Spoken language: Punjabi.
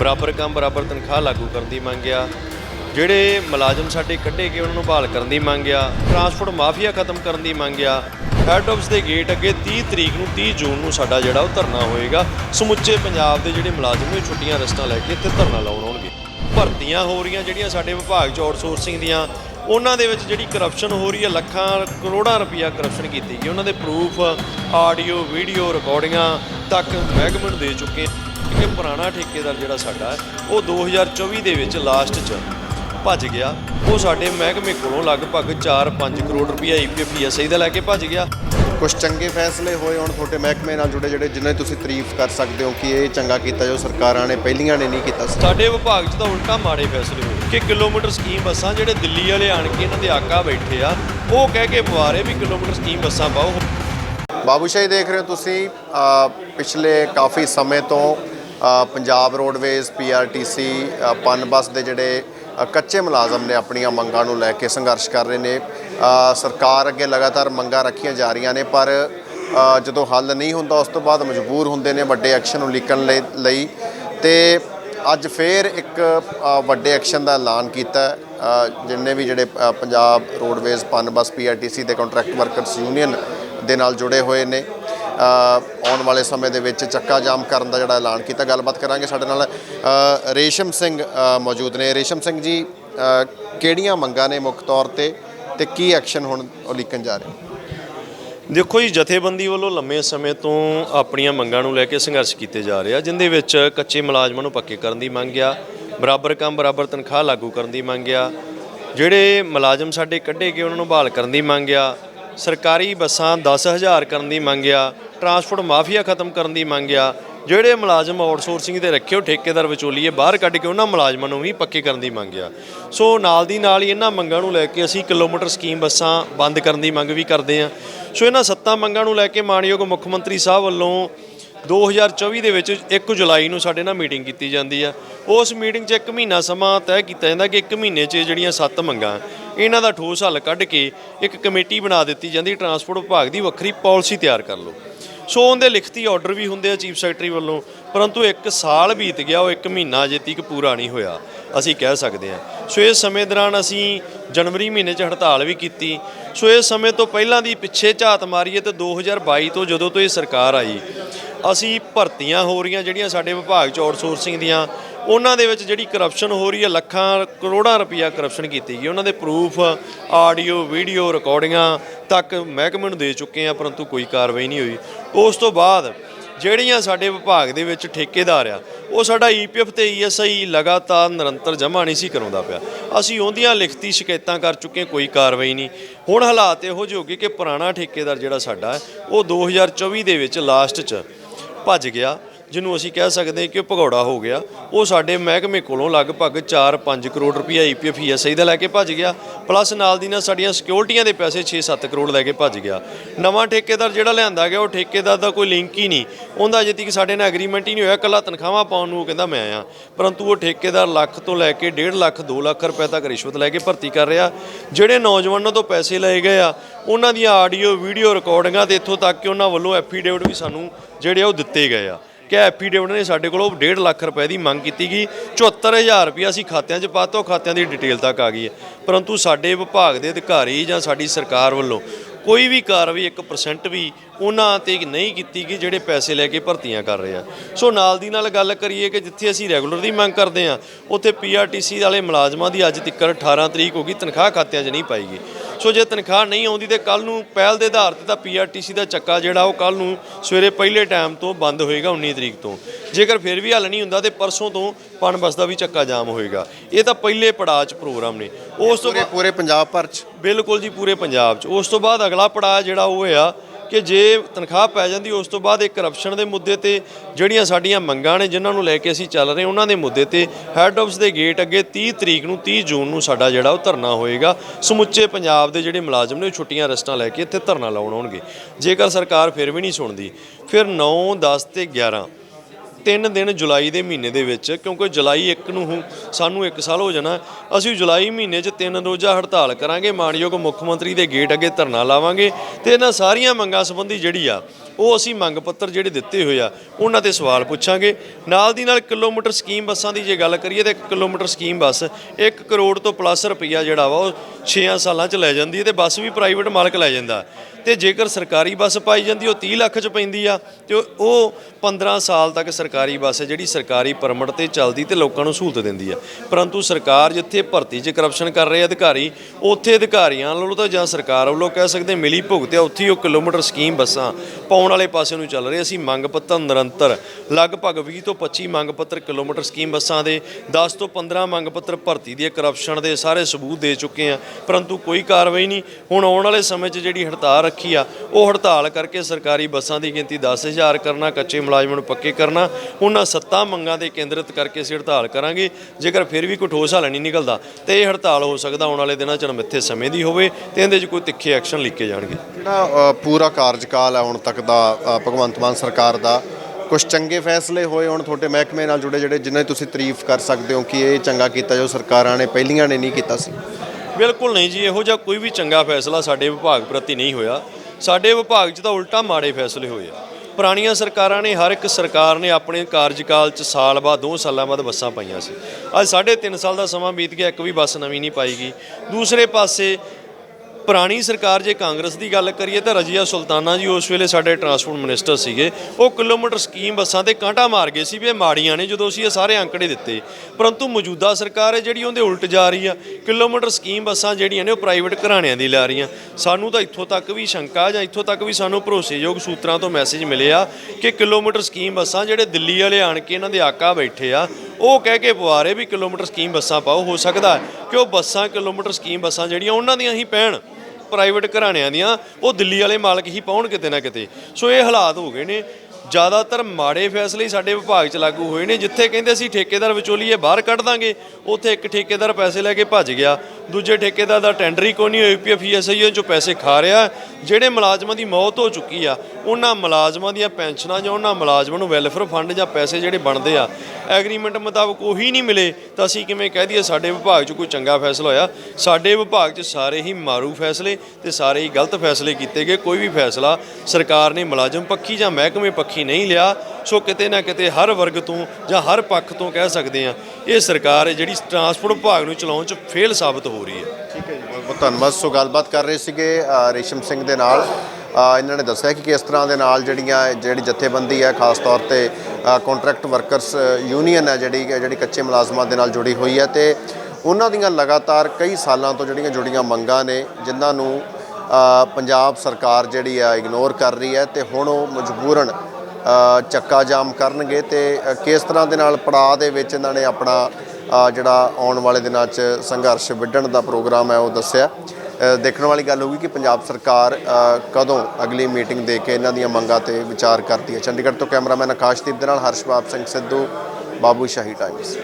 ਬਰਾਬਰ ਕੰਮ, ਬਰਾਬਰ ਤਨਖਾਹ ਲਾਗੂ ਕਰਨ ਦੀ ਮੰਗ ਆ। ਜਿਹੜੇ ਮੁਲਾਜ਼ਮ ਸਾਡੇ ਕੱਢੇ ਗਏ, ਉਹਨਾਂ ਨੂੰ ਬਹਾਲ ਕਰਨ ਦੀ ਮੰਗ ਆ। ਟਰਾਂਸਪੋਰਟ ਮਾਫੀਆ ਖਤਮ ਕਰਨ ਦੀ ਮੰਗ ਆ। ਹੈੱਡ ਆਫਿਸ ਦੇ ਗੇਟ ਅੱਗੇ 30 ਤਰੀਕ ਨੂੰ 30 ਜੂਨ ਨੂੰ ਸਾਡਾ ਜਿਹੜਾ ਉਹ ਧਰਨਾ ਹੋਏਗਾ। ਸਮੁੱਚੇ ਪੰਜਾਬ ਦੇ ਜਿਹੜੇ ਮੁਲਾਜ਼ਮ ਨੇ, ਛੁੱਟੀਆਂ ਰਸਤਾਂ ਲੈ ਕੇ ਇੱਥੇ ਧਰਨਾ ਲਾਉਣ ਆਉਣਗੇ। ਭਰਤੀਆਂ ਹੋ ਰਹੀਆਂ ਜਿਹੜੀਆਂ ਸਾਡੇ ਵਿਭਾਗ 'ਚ ਆਊਟਸੋਰਸਿੰਗ ਦੀਆਂ, ਉਹਨਾਂ ਦੇ ਵਿੱਚ ਜਿਹੜੀ ਕਰਪਸ਼ਨ ਹੋ ਰਹੀ ਹੈ ਲੱਖਾਂ, ਕਰੋੜਾਂ ਰੁਪਈਆ ਕਰਪਸ਼ਨ ਕੀਤੀ ਗਈ। ਉਹਨਾਂ ਦੇ ਪ੍ਰੂਫ ਆਡੀਓ ਵੀਡੀਓ ਰਿਕਾਰਡਿੰਗਾਂ ਤੱਕ ਮਹਿਕਮੇ ਨੂੰ ਦੇ ਚੁੱਕੇ। ਕਿ ਪੁਰਾਣਾ ਠੇਕੇਦਾਰ ਜਿਹੜਾ ਸਾਡਾ ਉਹ 2024 ਦੇ ਵਿੱਚ ਲਾਸਟ 'ਚ ਭੱਜ ਗਿਆ। ਉਹ ਸਾਡੇ ਮਹਿਕਮੇ ਕੋਲੋਂ ਲਗਭਗ 4-5 ਕਰੋੜ ਰੁਪਈਆ ਈਪੀਐਫ ਦਾ ਲੈ ਕੇ ਭੱਜ ਗਿਆ। ਕੁਝ ਚੰਗੇ ਫੈਸਲੇ ਹੋਏ ਹੁਣ ਤੁਹਾਡੇ ਮਹਿਕਮੇ ਨਾਲ ਜੁੜੇ ਜਿਹੜੇ ਜਿਨ੍ਹਾਂ ਤੁਸੀਂ ਤਾਰੀਫ ਕਰ ਸਕਦੇ ਹੋ ਕਿ ਇਹ ਚੰਗਾ ਕੀਤਾ ਜੋ ਸਰਕਾਰਾਂ ਨੇ ਪਹਿਲੀਆਂ ਨੇ ਨਹੀਂ ਕੀਤਾ ਸਾਡੇ ਵਿਭਾਗ 'ਚ ਤਾਂ ਉਲਟਾ ਮਾੜੇ ਫੈਸਲੇ ਹੋਏ। ਕਿ ਕਿਲੋਮੀਟਰ ਸਕੀਮ ਬੱਸਾਂ ਜਿਹੜੇ ਦਿੱਲੀ ਵਾਲੇ ਆਣ ਕੇ ਇਹਨਾਂ ਦੇ ਆਕਾ ਬੈਠੇ ਆ ਉਹ ਕਹਿ ਕੇ ਪਵਾਰੇ ਵੀ ਕਿਲੋਮੀਟਰ ਸਕੀਮ ਬੱਸਾਂ ਪਾਓ ਬਾਬੂਸ਼ਾਹੀ ਦੇਖ ਰਹੇ ਹੋ ਤੁਸੀਂ ਪਿਛਲੇ ਕਾਫੀ ਸਮੇਂ ਤੋਂ ਪੰਜਾਬ ਰੋਡਵੇਜ਼ ਪੀਆਰਟੀਸੀ ਪਨ ਬੱਸ ਦੇ ਜਿਹੜੇ ਕੱਚੇ ਮੁਲਾਜ਼ਮ ਨੇ ਆਪਣੀਆਂ ਮੰਗਾਂ ਨੂੰ ਲੈ ਕੇ ਸੰਘਰਸ਼ ਕਰ ਰਹੇ ਨੇ। ਸਰਕਾਰ ਅੱਗੇ ਲਗਾਤਾਰ ਮੰਗਾਂ ਰੱਖੀਆਂ ਜਾ ਰਹੀਆਂ ਨੇ, ਪਰ ਜਦੋਂ ਹੱਲ ਨਹੀਂ ਹੁੰਦਾ, ਉਸ ਤੋਂ ਬਾਅਦ ਮਜਬੂਰ ਹੁੰਦੇ ਨੇ ਵੱਡੇ ਐਕਸ਼ਨ ਨੂੰ ਲਿਕਣ ਲਈ- ਲਈ। ਤੇ ਅੱਜ ਫੇਰ ਇੱਕ ਵੱਡੇ ਐਕਸ਼ਨ ਦਾ ਐਲਾਨ ਕੀਤਾ ਜਿੰਨੇ ਵੀ ਜਿਹੜੇ Punjab roadways, Pun bus PRTC ਦੇ ਕੰਟਰੈਕਟ ਵਰਕਰਸ ਯੂਨੀਅਨ ਦੇ ਨਾਲ ਜੁੜੇ ਹੋਏ ਨੇ। ਆਉਣ ਵਾਲੇ ਸਮੇਂ ਦੇ ਵਿੱਚ ਚੱਕਾ ਜਾਮ ਕਰਨ ਦਾ ਜਿਹੜਾ ਐਲਾਨ ਕੀਤਾ। ਗੱਲਬਾਤ ਕਰਾਂਗੇ ਸਾਡੇ ਨਾਲ ਰੇਸ਼ਮ ਸਿੰਘ ਮੌਜੂਦ ਨੇ। ਰੇਸ਼ਮ ਸਿੰਘ ਜੀ ਕਿਹੜੀਆਂ ਮੰਗਾਂ ਨੇ ਮੁੱਖ ਤੌਰ ਤੇ ਤੇ ਕੀ ਐਕਸ਼ਨ ਹੁਣ ਉਲੀਕਣ ਜਾ ਰਹੇ? ਦੇਖੋ ਜੀ, ਜਥੇਬੰਦੀ ਵੱਲੋਂ ਲੰਮੇ ਸਮੇਂ ਤੋਂ ਆਪਣੀਆਂ ਮੰਗਾਂ ਨੂੰ ਲੈ ਕੇ ਸੰਘਰਸ਼ ਕੀਤੇ ਜਾ ਰਹੇ ਆ, ਜਿੰਦੇ ਵਿੱਚ ਕੱਚੇ ਮੁਲਾਜ਼ਮਾਂ ਨੂੰ ਪੱਕੇ ਕਰਨ ਦੀ ਮੰਗ ਆ, ਬਰਾਬਰ ਕੰਮ, ਬਰਾਬਰ ਤਨਖਾਹ ਲਾਗੂ ਕਰਨ ਦੀ ਮੰਗ ਆ, ਜਿਹੜੇ ਮੁਲਾਜ਼ਮ ਸਾਡੇ ਕੱਢੇ ਗਏ, ਉਹਨਾਂ ਨੂੰ ਬਹਾਲ ਕਰਨ ਦੀ ਮੰਗ ਆ, ਸਰਕਾਰੀ ਬੱਸਾਂ 10000 ਕਰਨ ਦੀ ਮੰਗ ਆ ਟਰਾਂਸਪੋਰਟ ਮਾਫੀਆ ਖਤਮ ਕਰਨ ਦੀ ਮੰਗ ਆ। ਜਿਹੜੇ ਮੁਲਾਜ਼ਮ ਆਊਟਸੋਰਸਿੰਗ ਤੇ ਰੱਖਿਓ ਠੇਕੇਦਾਰ ਵਿਚੋਲੀਏ ਬਾਹਰ ਕੱਢ ਕੇ ਉਹਨਾਂ ਮੁਲਾਜ਼ਮਾਂ ਨੂੰ ਵੀ ਪੱਕੇ ਕਰਨ ਦੀ ਮੰਗ ਆ। ਸੋ ਨਾਲ ਦੀ ਨਾਲ ਹੀ ਇਹਨਾਂ ਮੰਗਾਂ ਨੂੰ ਲੈ ਕੇ ਅਸੀਂ ਕਿਲੋਮੀਟਰ ਸਕੀਮ ਬੱਸਾਂ ਬੰਦ ਕਰਨ ਦੀ ਮੰਗ ਵੀ ਕਰਦੇ ਆ। ਸੋ ਇਹਨਾਂ ਸੱਤਾਂ ਮੰਗਾਂ ਨੂੰ ਲੈ ਕੇ ਮਾਨਯੋਗ ਮੁੱਖ ਮੰਤਰੀ ਸਾਹਿਬ ਵੱਲੋਂ 2024 ਦੇ ਵਿੱਚ 1 ਜੁਲਾਈ ਨੂੰ ਸਾਡੇ ਨਾਲ ਮੀਟਿੰਗ ਕੀਤੀ ਜਾਂਦੀ ਆ। ਉਸ ਮੀਟਿੰਗ 'ਚ ਇੱਕ ਮਹੀਨਾ ਸਮਾਂ ਤੈਅ ਕੀਤਾ ਜਾਂਦਾ ਕਿ ਇੱਕ ਮਹੀਨੇ 'ਚ ਜਿਹੜੀਆਂ ਸੱਤ ਮੰਗਾਂ ਇਹਨਾਂ ਦਾ ਠੋਸ ਹੱਲ ਕੱਢ ਕੇ ਇੱਕ ਕਮੇਟੀ ਬਣਾ ਦਿੱਤੀ ਜਾਂਦੀ। ਟਰਾਂਸਪੋਰਟ ਵਿਭਾਗ ਦੀ ਵੱਖਰੀ ਪਾਲਿਸੀ ਤਿਆਰ ਕਰ ਲਓ। ਸੋ ਉਹਦੇ ਲਿਖਤੀ ਆਰਡਰ ਵੀ ਹੁੰਦੇ ਆ ਚੀਫ ਸੈਕਟਰੀ ਵੱਲੋਂ, ਪਰੰਤੂ ਇੱਕ ਸਾਲ ਬੀਤ ਗਿਆ, ਉਹ ਇੱਕ ਮਹੀਨਾ ਅਜੇ ਤੱਕ ਪੂਰਾ ਨਹੀਂ ਹੋਇਆ, ਅਸੀਂ ਕਹਿ ਸਕਦੇ ਹਾਂ। ਸੋ ਇਸ ਸਮੇਂ ਦੌਰਾਨ ਅਸੀਂ ਜਨਵਰੀ ਮਹੀਨੇ 'ਚ ਹੜਤਾਲ ਵੀ ਕੀਤੀ। ਸੋ ਇਸ ਸਮੇਂ ਤੋਂ ਪਹਿਲਾਂ ਦੀ ਪਿੱਛੇ ਝਾਤ ਮਾਰੀਏ ਤੇ 2022 ਤੋਂ ਜਦੋਂ ਤੋਂ ਇਹ ਸਰਕਾਰ ਆਈ, ਅਸੀਂ ਭਰਤੀਆਂ ਹੋ ਰਹੀਆਂ ਜਿਹੜੀਆਂ ਸਾਡੇ ਵਿਭਾਗ 'ਚ ਆਊਟਸੋਰਸਿੰਗ ਦੀਆਂ ਉਹਨਾਂ ਦੇ ਵਿੱਚ ਜਿਹੜੀ ਕਰਪਸ਼ਨ ਹੋ ਰਹੀ ਹੈ ਲੱਖਾਂ ਕਰੋੜਾਂ ਰੁਪਈਆ ਕਰਪਸ਼ਨ ਕੀਤੀ ਗਈ। ਉਹਨਾਂ ਦੇ ਪ੍ਰੂਫ ਆਡੀਓ ਵੀਡੀਓ ਰਿਕਾਰਡਿੰਗਾਂ ਤੱਕ ਮਹਿਕਮੇ ਨੂੰ ਦੇ ਚੁੱਕੇ ਆ ਪਰੰਤੂ ਕੋਈ ਕਾਰਵਾਈ ਨਹੀਂ ਹੋਈ। ਉਸ ਤੋਂ ਬਾਅਦ ਜਿਹੜੀਆਂ ਸਾਡੇ ਵਿਭਾਗ ਦੇ ਵਿੱਚ ਠੇਕੇਦਾਰ ਆ ਉਹ ਸਾਡਾ ਈਪੀਐਫ ਤੇ ਈਐਸਆਈ ਲਗਾਤਾਰ ਨਿਰੰਤਰ ਜਮ੍ਹਾਂ ਨਹੀਂ ਸੀ ਕਰਾਉਂਦਾ ਪਿਆ। ਅਸੀਂ ਉਹਦੀਆਂ ਲਿਖਤੀ ਸ਼ਿਕਾਇਤਾਂ ਕਰ ਚੁੱਕੇ ਕੋਈ ਕਾਰਵਾਈ ਨਹੀਂ। ਹੁਣ ਹਾਲਾਤ ਇਹੋ ਜਿਹੇ ਹੋ ਗਏ ਕਿ ਪੁਰਾਣਾ ਠੇਕੇਦਾਰ ਜਿਹੜਾ ਸਾਡਾ ਹੈ, ਉਹ 2024 ਦੇ ਵਿੱਚ ਲਾਸਟ 'ਚ ਭੱਜ ਗਿਆ। ਜਿਹਨੂੰ ਅਸੀਂ ਕਹਿ ਸਕਦੇ ਹਾਂ ਕਿ ਉਹ ਭਗੌੜਾ ਹੋ ਗਿਆ, ਉਹ ਸਾਡੇ ਮਹਿਕਮੇ ਕੋਲੋਂ ਲਗਭਗ 4-5 ਕਰੋੜ ਰੁਪਈਆ ਈਪੀਐਫ ਈਐਸਆਈ ਦਾ ਲੈ ਕੇ ਭੱਜ ਗਿਆ ਪਲੱਸ ਨਾਲ ਦੀ ਨਾਲ ਸਾਡੀਆਂ ਸਿਕਿਉਰਿਟੀਆਂ ਦੇ ਪੈਸੇ 6-7 ਕਰੋੜ ਲੈ ਕੇ ਭੱਜ ਗਿਆ। ਨਵਾਂ ਠੇਕੇਦਾਰ ਜਿਹੜਾ ਲਿਆਂਦਾ ਗਿਆ, ਉਹ ਠੇਕੇਦਾਰ ਦਾ ਕੋਈ ਲਿੰਕ ਹੀ ਨਹੀਂ। ਉਹਦਾ ਅਜੇ ਤੱਕ ਸਾਡੇ ਨਾਲ ਐਗਰੀਮੈਂਟ ਹੀ ਨਹੀਂ ਹੋਇਆ ਕੱਲਾ ਤਨਖਾਹਾਂ ਪਾਉਣ ਨੂੰ ਉਹ ਕਹਿੰਦਾ ਮੈਂ ਆਇਆ ਪਰੰਤੂ ਉਹ ਠੇਕੇਦਾਰ ਲੱਖ ਤੋਂ ਲੈ ਕੇ 1.5 ਲੱਖ 2 ਲੱਖ ਰੁਪਏ ਤੱਕ ਰਿਸ਼ਵਤ ਲੈ ਕੇ ਭਰਤੀ ਕਰ ਰਿਹਾ। ਜਿਹੜੇ ਨੌਜਵਾਨਾਂ ਤੋਂ ਪੈਸੇ ਲਏ ਗਏ ਆ, ਉਹਨਾਂ ਦੀਆਂ ਆਡੀਓ ਵੀਡੀਓ ਰਿਕਾਰਡਿੰਗਾਂ ਤੇ ਇੱਥੋਂ ਤੱਕ ਕਿ ਉਹਨਾਂ ਵੱਲੋਂ ਐਫੀਡੇਵਿਟ ਵੀ ਸਾਨੂੰ ਜਿਹੜੇ ਉਹ ਦਿੱਤੇ ਗਏ ਆ। ਕਿ ਐਫੀਡੇਵਿਟ ਨੇ ਸਾਡੇ ਕੋਲੋਂ 1.5 ਲੱਖ ਰੁਪਏ ਦੀ ਮੰਗ ਕੀਤੀ ਗਈ। 74000 ਰੁਪਏ ਅਸੀਂ ਖਾਤਿਆਂ 'ਚ ਪਾਤਾ, ਉਹ ਖਾਤਿਆਂ ਦੀ ਡਿਟੇਲ ਤੱਕ ਆ ਗਈ ਹੈ। ਪਰੰਤੂ ਸਾਡੇ ਵਿਭਾਗ ਦੇ ਅਧਿਕਾਰੀ ਜਾਂ ਸਾਡੀ ਸਰਕਾਰ ਵੱਲੋਂ ਕੋਈ ਵੀ ਕਾਰਵਾਈ 1% ਵੀ ਉਹਨਾਂ ਤੇ ਨਹੀਂ ਕੀਤੀ ਗਈ, ਜਿਹੜੇ ਪੈਸੇ ਲੈ ਕੇ ਭਰਤੀਆਂ ਕਰ ਰਹੇ ਆ। ਸੋ ਨਾਲ ਦੀ ਨਾਲ ਗੱਲ ਕਰੀਏ ਕਿ ਜਿੱਥੇ ਅਸੀਂ ਰੈਗੂਲਰ ਦੀ ਮੰਗ ਕਰਦੇ ਆ ਉੱਥੇ ਪੀਆਰਟੀਸੀ ਵਾਲੇ ਮੁਲਾਜ਼ਮਾਂ ਦੀ ਅੱਜ ਤੱਕ 18 ਤਰੀਕ ਹੋ ਗਈ, ਤਨਖਾਹ ਖਾਤਿਆਂ 'ਚ ਨਹੀਂ ਪਾਈ ਗਈ। ਸੋ ਜੇ ਤਨਖਾਹ ਨਹੀਂ ਆਉਂਦੀ ਤੇ ਕੱਲ ਨੂੰ ਪਹਿਲ ਦੇ ਆਧਾਰ ਤੇ ਤਾਂ ਪੀਆਰਟੀਸੀ ਦਾ ਚੱਕਾ ਜਿਹੜਾ ਉਹ ਕੱਲ ਨੂੰ ਸਵੇਰੇ ਪਹਿਲੇ ਟਾਈਮ ਤੋਂ ਬੰਦ ਹੋਏਗਾ 19 ਤਰੀਕ ਤੋਂ। ਜੇਕਰ ਫਿਰ ਵੀ ਹੱਲ ਨਹੀਂ ਹੁੰਦਾ ਤੇ ਪਰਸੋਂ ਤੋਂ ਪਨ ਬੱਸ ਦਾ ਵੀ ਚੱਕਾ ਜਾਮ ਹੋਏਗਾ। ਇਹ ਤਾਂ ਪਹਿਲੇ ਪੜਾਅ 'ਚ ਪ੍ਰੋਗਰਾਮ ਨੇ। ਉਸ ਤੋਂ ਪੂਰੇ ਪੂਰੇ ਪੰਜਾਬ ਭਰ ਚ। ਬਿਲਕੁਲ ਜੀ ਪੂਰੇ ਪੰਜਾਬ 'ਚ। ਉਸ ਤੋਂ ਬਾਅਦ ਅਗਲਾ ਪੜਾਅ ਜਿਹੜਾ ਉਹ ਹੋਇਆ ਕਿ ਜੇ ਤਨਖਾਹ ਪੈ ਜਾਂਦੀ, ਉਸ ਤੋਂ ਬਾਅਦ ਇਹ ਕਰਪਸ਼ਨ ਦੇ ਮੁੱਦੇ ਤੇ ਜਿਹੜੀਆਂ ਸਾਡੀਆਂ ਮੰਗਾਂ ਨੇ, ਜਿਨ੍ਹਾਂ ਨੂੰ ਲੈ ਕੇ ਅਸੀਂ ਚੱਲ ਰਹੇ ਉਹਨਾਂ ਦੇ ਮੁੱਦੇ ਤੇ ਹੈੱਡ ਆਫਿਸ ਦੇ ਗੇਟ ਅੱਗੇ 30 ਤਰੀਕ ਨੂੰ 30 ਜੂਨ ਨੂੰ ਸਾਡਾ ਜਿਹੜਾ ਉਹ ਧਰਨਾ ਹੋਏਗਾ। ਸਮੁੱਚੇ ਪੰਜਾਬ ਦੇ ਜਿਹੜੇ ਮੁਲਾਜ਼ਮ ਨੇ, ਉਹ ਛੁੱਟੀਆਂ ਰਸਟਾਂ ਲੈ ਕੇ ਇੱਥੇ ਧਰਨਾ ਲਾਉਣ ਆਉਣਗੇ। ਜੇਕਰ ਸਰਕਾਰ ਫਿਰ ਵੀ ਨਹੀਂ ਸੁਣਦੀ, ਫਿਰ 9 10 ਤੇ 11 ਤਿੰਨ ਦਿਨ ਜੁਲਾਈ ਦੇ ਮਹੀਨੇ ਦੇ ਵਿੱਚ, ਕਿਉਂਕਿ ਜੁਲਾਈ 1 ਨੂੰ ਸਾਨੂੰ 1 ਸਾਲ ਹੋ ਜਾਣਾ, ਅਸੀਂ ਜੁਲਾਈ ਮਹੀਨੇ 'ਚ ਤਿੰਨ ਰੋਜ਼ਾ ਹੜਤਾਲ ਕਰਾਂਗੇ। ਮਾਨਯੋਗ ਮੁੱਖ ਮੰਤਰੀ ਦੇ ਗੇਟ ਅੱਗੇ ਧਰਨਾ ਲਾਵਾਂਗੇ ਤੇ ਇਹਨਾਂ ਸਾਰੀਆਂ ਮੰਗਾਂ ਸੰਬੰਧੀ ਜਿਹੜੀ ਆ ਉਹ ਅਸੀਂ ਮੰਗ ਪੱਤਰ ਜਿਹੜੇ ਦਿੱਤੇ ਹੋਏ ਆ, ਉਹਨਾਂ ਤੇ ਸਵਾਲ ਪੁੱਛਾਂਗੇ। ਨਾਲ ਦੀ ਨਾਲ ਕਿਲੋਮੀਟਰ ਸਕੀਮ ਬੱਸਾਂ ਦੀ ਜੇ ਗੱਲ ਕਰੀਏ ਤਾਂ 1 ਕਿਲੋਮੀਟਰ ਸਕੀਮ ਬੱਸ 1 ਕਰੋੜ ਤੋਂ ਪਲੱਸ ਰੁਪਈਆ ਜਿਹੜਾ ਵਾ, ਉਹ 6 ਸਾਲਾਂ 'ਚ ਲੈ ਜਾਂਦੀ ਹੈ ਤੇ ਬੱਸ ਵੀ ਪ੍ਰਾਈਵੇਟ ਮਾਲਕ ਲੈ ਜਾਂਦਾ। ਤੇ ਜੇਕਰ ਸਰਕਾਰੀ ਬੱਸ ਪਾਈ ਜਾਂਦੀ, ਉਹ 30 ਲੱਖ 'ਚ ਪੈਂਦੀ ਆ, ਤੇ ਉਹ- ਉਹ 15 ਸਾਲ ਤੱਕ ਸਰਕਾਰੀ ਬੱਸ ਜਿਹੜੀ ਸਰਕਾਰੀ ਪਰਮਿਟ ਤੇ ਚੱਲਦੀ ਤੇ ਲੋਕਾਂ ਨੂੰ ਸਹੂਲਤ ਦਿੰਦੀ ਆ। ਪਰੰਤੂ ਸਰਕਾਰ ਜਿੱਥੇ ਭਰਤੀ 'ਚ ਕਰਪਸ਼ਨ ਕਰ ਰਹੇ ਅਧਿਕਾਰੀ, ਉੱਥੇ ਅਧਿਕਾਰੀਆਂ ਵੱਲੋਂ ਤਾਂ ਜਾਂ ਸਰਕਾਰ ਵੱਲੋਂ ਕਹਿ ਸਕਦੇ ਮਿਲੀ ਭੁਗਤਿਆ ਉੱਥੇ ਉਹ ਕਿਲੋਮੀਟਰ ਸਕੀਮ ਬੱਸਾਂ ਆਉਣ ਵਾਲੇ ਪਾਸੇ ਨੂੰ ਚੱਲ ਰਹੇ। ਅਸੀਂ ਮੰਗ ਪੱਤਰ ਨਿਰੰਤਰ, ਲਗਭਗ 20 ਤੋਂ 25 ਮੰਗ ਪੱਤਰ ਕਿਲੋਮੀਟਰ ਸਕੀਮ ਬੱਸਾਂ ਦੇ 10 ਤੋਂ 15 ਮੰਗ ਪੱਤਰ ਭਰਤੀ ਦੇ ਕਰਪਸ਼ਨ ਦੇ ਸਾਰੇ ਸਬੂਤ ਦੇ ਚੁੱਕੇ ਆ ਪਰੰਤੂ ਕੋਈ ਕਾਰਵਾਈ ਨਹੀਂ। ਹੁਣ ਆਉਣ ਵਾਲੇ ਸਮੇਂ 'ਚ ਜਿਹੜੀ ਹੜਤਾਲ ਰੱਖੀ ਆ, ਉਹ ਹੜਤਾਲ ਕਰਕੇ ਸਰਕਾਰੀ ਬੱਸਾਂ ਦੀ ਗਿਣਤੀ 10000 ਕਰਨਾ, ਕੱਚੇ ਮੁਲਾਜ਼ਮਾਂ ਨੂੰ ਪੱਕੇ ਕਰਨਾ, ਉਹਨਾਂ ਸੱਤਾ ਮੰਗਾਂ ਦੇ ਕੇਂਦਰਿਤ ਕਰਕੇ ਅਸੀਂ ਹੜਤਾਲ ਕਰਾਂਗੇ। ਜੇਕਰ ਫਿਰ ਵੀ ਕੋਈ ਠੋਸ ਹੱਲ ਨਹੀਂ ਨਿਕਲਦਾ, ਤੇ ਇਹ ਹੜਤਾਲ ਹੋ ਸਕਦਾ ਆਉਣ ਵਾਲੇ ਦਿਨਾਂ 'ਚ ਮਿੱਥੇ ਸਮੇਂ ਦੀ ਹੋਵੇ, ਤੇ ਇਹਦੇ 'ਚ ਕੋਈ ਤਿੱਖੇ ਐਕਸ਼ਨ ਲਿਖੇ ਜਾਣਗੇ। ਜਿਹੜਾ ਪੂਰਾ ਕਾਰਜਕਾਲ ਹੈ ਹੁਣ ਤੱਕ ਦਾ ਭਗਵੰਤ ਮਾਨ ਸਰਕਾਰ ਦਾ। ਕੁਝ ਚੰਗੇ ਫੈਸਲੇ ਹੋਏ ਹੁਣ ਤੁਹਾਡੇ ਮਹਿਕਮੇ ਨਾਲ ਜੁੜੇ, ਜਿਹੜੇ ਜਿਨ੍ਹਾਂ ਦੀ ਤੁਸੀਂ ਤਾਰੀਫ ਕਰ ਸਕਦੇ ਹੋ ਕਿ ਇਹ ਚੰਗਾ ਕੀਤਾ ਜੋ ਸਰਕਾਰਾਂ ਨੇ, ਪਹਿਲੀਆਂ ਨੇ ਨਹੀਂ ਕੀਤਾ ਸੀ? ਬਿਲਕੁਲ ਨਹੀਂ ਜੀ, ਇਹੋ ਜਿਹਾ ਕੋਈ ਵੀ ਚੰਗਾ ਫੈਸਲਾ ਸਾਡੇ ਵਿਭਾਗ ਪ੍ਰਤੀ ਨਹੀਂ ਹੋਇਆ। ਸਾਡੇ ਵਿਭਾਗ 'ਚ ਤਾਂ ਉਲਟਾ ਮਾੜੇ ਫੈਸਲੇ ਹੋਏ ਆ। ਪੁਰਾਣੀਆਂ ਸਰਕਾਰਾਂ ਨੇ, ਹਰ ਇੱਕ ਸਰਕਾਰ ਨੇ ਆਪਣੇ ਕਾਰਜਕਾਲ 'ਚ ਸਾਲ ਬਾਅਦ 2 ਸਾਲਾਂ ਬਾਅਦ ਬੱਸਾਂ ਪਾਈਆਂ ਸੀ। ਅੱਜ ਸਾਢੇ ਤਿੰਨ ਸਾਲ ਦਾ ਸਮਾਂ ਬੀਤ ਗਿਆ, ਇੱਕ ਵੀ ਬੱਸ ਨਵੀਂ ਨਹੀਂ ਪਾਈ ਗਈ। ਦੂਸਰੇ ਪਾਸੇ ਪੁਰਾਣੀ ਸਰਕਾਰ ਜੇ ਕਾਂਗਰਸ ਦੀ ਗੱਲ ਕਰੀਏ ਤਾਂ ਰਜੀਆ ਸੁਲਤਾਨਾ ਜੀ ਉਸ ਵੇਲੇ ਸਾਡੇ ਟਰਾਂਸਪੋਰਟ ਮਿਨਿਸਟਰ ਸੀਗੇ। ਉਹ ਕਿਲੋਮੀਟਰ ਸਕੀਮ ਬੱਸਾਂ ਤੇ ਕਾਂਟਾ ਮਾਰ ਗਏ ਸੀ ਵੀ ਇਹ ਮਾੜੀਆਂ ਨੇ ਜਦੋਂ ਅਸੀਂ ਇਹ ਸਾਰੇ ਅੰਕੜੇ ਦਿੱਤੇ। ਪਰੰਤੂ ਮੌਜੂਦਾ ਸਰਕਾਰ ਹੈ ਜਿਹੜੀ ਉਹਦੇ ਉਲਟ ਜਾ ਰਹੀ ਆ। ਕਿਲੋਮੀਟਰ ਸਕੀਮ ਬੱਸਾਂ ਜਿਹੜੀਆਂ ਨੇ ਉਹ ਪ੍ਰਾਈਵੇਟ ਘਰਾਣਿਆਂ ਦੀ ਲੈ ਰਹੀਆਂ। ਸਾਨੂੰ ਤਾਂ ਇੱਥੋਂ ਤੱਕ ਵੀ ਸ਼ੰਕਾ ਜਾਂ ਇੱਥੋਂ ਤੱਕ ਵੀ ਸਾਨੂੰ ਭਰੋਸੇਯੋਗ ਸੂਤਰਾਂ ਤੋਂ ਮੈਸੇਜ ਮਿਲੇ ਆ ਕਿ ਕਿਲੋਮੀਟਰ ਸਕੀਮ ਬੱਸਾਂ ਜਿਹੜੇ ਦਿੱਲੀ ਵਾਲੇ ਆਣ ਕੇ ਇਹਨਾਂ ਦੇ ਆਕਾ ਬੈਠੇ ਆ, ਉਹ ਕਹਿ ਕੇ ਪਵਾ ਰਹੇ ਵੀ ਕਿਲੋਮੀਟਰ ਸਕੀਮ ਬੱਸਾਂ ਪਾਓ, ਹੋ ਸਕਦਾ ਕਿ ਉਹ ਬੱਸਾਂ, ਕਿਲੋਮੀਟਰ ਸਕੀਮ ਬੱਸਾਂ ਜਿਹੜੀਆਂ ਉਹਨਾਂ ਦੀਆਂ ਹੀ ਪੈਣ। ਪ੍ਰਾਈਵੇਟ ਘਰਾਣਿਆਂ ਦੀਆਂ, ਉਹ ਦਿੱਲੀ ਵਾਲੇ ਮਾਲਕ ਹੀ ਪਾਉਣ ਕਿਤੇ ਨਾ ਕਿਤੇ। ਸੋ ਇਹ ਹਾਲਾਤ ਹੋ ਗਏ ਨੇ। ਜ਼ਿਆਦਾਤਰ ਮਾੜੇ ਫੈਸਲੇ ਸਾਡੇ ਵਿਭਾਗ 'ਚ ਲਾਗੂ ਹੋਏ ਨੇ, ਜਿੱਥੇ ਕਹਿੰਦੇ ਸੀ ਠੇਕੇਦਾਰ ਵਿਚੋਲੀਏ ਬਾਹਰ ਕੱਢ ਦਾਂਗੇ, ਉੱਥੇ ਇੱਕ ਠੇਕੇਦਾਰ ਪੈਸੇ ਲੈ ਕੇ ਭੱਜ ਗਿਆ। ਦੂਜੇ ਠੇਕੇਦਾਰ ਦਾ ਟੈਂਡਰ ਹੀ ਕੋਈ ਨਹੀਂ ਹੋਈ ਪੀਐਫਈਐਸਆਈ ਚੋਂ ਪੈਸੇ ਖਾ ਰਿਹਾ। ਜਿਹੜੇ ਮੁਲਾਜ਼ਮਾਂ ਦੀ ਮੌਤ ਹੋ ਚੁੱਕੀ ਆ, ਉਹਨਾਂ ਮੁਲਾਜ਼ਮਾਂ ਦੀਆਂ ਪੈਨਸ਼ਨਾਂ ਜਾਂ ਉਹਨਾਂ ਮੁਲਾਜ਼ਮਾਂ ਨੂੰ ਵੈਲਫੇਅਰ ਫੰਡ ਜਾਂ ਪੈਸੇ ਜਿਹੜੇ ਬਣਦੇ ਆ ਐਗਰੀਮੈਂਟ ਮੁਤਾਬਕ ਉਹੀ ਨਹੀਂ ਮਿਲੇ, ਤਾਂ ਅਸੀਂ ਕਿਵੇਂ ਕਹਿ ਦਈਏ ਸਾਡੇ ਵਿਭਾਗ 'ਚ ਕੋਈ ਚੰਗਾ ਫੈਸਲਾ ਹੋਇਆ। ਸਾਡੇ ਵਿਭਾਗ 'ਚ ਸਾਰੇ ਹੀ ਮਾਰੂ ਫੈਸਲੇ ਤੇ ਸਾਰੇ ਹੀ ਗਲਤ ਫੈਸਲੇ ਕੀਤੇ ਗਏ, ਕੋਈ ਵੀ ਫੈਸਲਾ ਸਰਕਾਰ ਨੇ ਮੁਲਾਜ਼ਮ ਪੱਖੀ ਜਾਂ ਮਹਿਕਮੇ ਪੱਖੀ ਨਹੀਂ ਲਿਆ, ਸੋ ਕਿਤੇ ਨਾ ਕਿਤੇ ਹਰ ਵਰਗ ਤੋਂ ਜਾਂ ਹਰ ਪੱਖ ਤੋਂ ਕਹਿ ਸਕਦੇ ਆ ਇਹ ਸਰਕਾਰ ਹੈ ਜਿਹੜੀ ਟਰਾਂਸਪੋਰਟ ਵਿਭਾਗ ਨੂੰ ਚਲਾਉਣ 'ਚ ਫੇਲ ਸਾਬਤ ਹੋ ਰਹੀ ਹੈ। ਠੀਕ ਹੈ ਜੀ। ਬਹੁਤ ਬਹੁਤ ਧੰਨਵਾਦ। ਸੋ ਗੱਲਬਾਤ ਕਰ ਰਹੇ ਸੀਗੇ ਰੇਸ਼ਮ ਸਿੰਘ ਦੇ ਨਾਲ। ਇਹਨਾਂ ਨੇ ਦੱਸਿਆ ਕਿ ਕਿਸ ਤਰ੍ਹਾਂ ਦੇ ਨਾਲ ਜਿਹੜੀਆਂ, ਜਿਹੜੀ ਜਥੇਬੰਦੀ ਹੈ, ਖਾਸ ਤੌਰ ਤੇ ਕੰਟਰੈਕਟ ਵਰਕਰਸ ਯੂਨੀਅਨ ਹੈ ਜਿਹੜੀ ਜਿਹੜੀ ਕੱਚੇ ਮੁਲਾਜ਼ਮਾਂ ਦੇ ਨਾਲ ਜੁੜੀ ਹੋਈ ਹੈ ਤੇ ਉਹਨਾਂ ਦੀਆਂ ਲਗਾਤਾਰ ਕਈ ਸਾਲਾਂ ਤੋਂ ਜਿਹੜੀਆਂ ਜੁੜੀਆਂ ਮੰਗਾਂ ਨੇ, ਜਿਨ੍ਹਾਂ ਨੂੰ ਪੰਜਾਬ ਸਰਕਾਰ ਜਿਹੜੀ ਆ ਇਗਨੋਰ ਕਰ ਰਹੀ ਹੈ ਤੇ ਹੁਣ ਉਹ ਮਜਬੂਰਨ ਚੱਕਾ ਜਾਮ ਕਰਨਗੇ ਤੇ ਕਿਸ ਤਰ੍ਹਾਂ ਦੇ ਨਾਲ ਪੜਾਅ ਦੇ ਵਿੱਚ ਇਹਨਾਂ ਨੇ ਆਪਣਾ ਜਿਹੜਾ ਆਉਣ ਵਾਲੇ ਦਿਨਾਂ 'ਚ ਸੰਘਰਸ਼ ਵਿੱਢਣ ਦਾ ਪ੍ਰੋਗਰਾਮ ਹੈ ਉਹ ਦੱਸਿਆ। ਦੇਖਣ ਵਾਲੀ ਗੱਲ ਹੋਊਗੀ ਕਿ ਪੰਜਾਬ ਸਰਕਾਰ ਕਦੋਂ ਅਗਲੀ ਮੀਟਿੰਗ ਦੇ ਕੇ ਇਹਨਾਂ ਦੀਆਂ ਮੰਗਾਂ ਤੇ ਵਿਚਾਰ ਕਰਦੀ ਹੈ। ਚੰਡੀਗੜ੍ਹ ਤੋਂ ਕੈਮਰਾਮੈਨ ਆਕਾਸ਼ਦੀਪ ਦੇ ਨਾਲ ਹਰਸ਼ਬਾਬ ਸਿੰਘ ਸਿੱਧੂ, ਬਾਬੂ ਸ਼ਾਹੀ ਟਾਈਮਸ